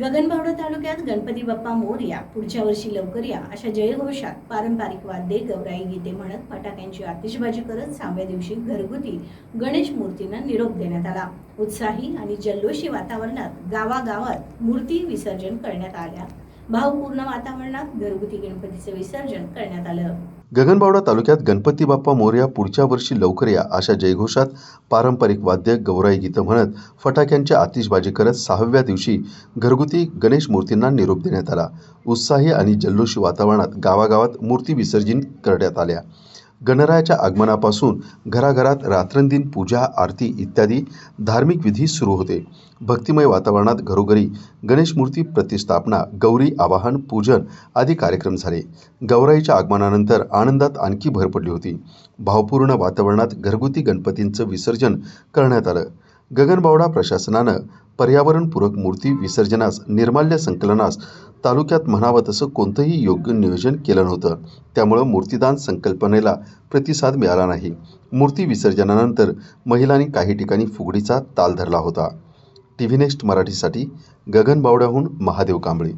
गगनबावडा तालुक्यात गणपती बाप्पा मोरया पुढच्या वर्षी लवकर या अशा जयघोषात पारंपरिक वाद्ये गौराई गीते म्हणत फटाक्यांची आतिषबाजी करत सहाव्या दिवशी घरगुती गणेश मूर्तींना निरोप देण्यात आला. उत्साही आणि जल्लोषी वातावरणात गावागावात मूर्ती विसर्जन करण्यात आल्या. भावपूर्ण वातावरणात घरगुती गणपतीचे विसर्जन करण्यात आलं. गगनबावडा तालुक्यात गणपती बाप्पा मोर्या पुढच्या वर्षी लवकर या अशा जयघोषात पारंपरिक वाद्य गौराई गीतं म्हणत फटाक्यांची आतिषबाजी करत सहाव्या दिवशी घरगुती गणेश मूर्तींना निरोप देण्यात आला. उत्साही आणि जल्लोषी वातावरणात गावागावात मूर्ती विसर्जन करण्यात आल्या. गणरायाच्या आगमनापासून घराघरात रात्रंदिन पूजा आरती इत्यादी धार्मिक विधी सुरू होते. भक्तिमय वातावरणात घरोघरी गणेश मूर्ती प्रतिष्ठापना गौरी आवाहन पूजन आदी कार्यक्रम झाले. गौराईच्या आगमनानंतर आनंदात आणखी भर पडली होती. भावपूर्ण वातावरणात घरगुती गणपतींचं विसर्जन करण्यात आलं. गगनबावडा प्रशासनानं पर्यावरणपूरक मूर्ती विसर्जनास निर्माल्य संकलनास तालुक्यात म्हणावं तसं कोणतंही योग्य नियोजन केलं नव्हतं. त्यामुळं मूर्तीदान संकल्पनेला प्रतिसाद मिळाला नाही. मूर्ती विसर्जनानंतर महिलांनी काही ठिकाणी फुगडीचा ताल धरला होता. टी व्ही नेक्स्ट मराठीसाठी गगन बावड्याहून महादेव कांबळे.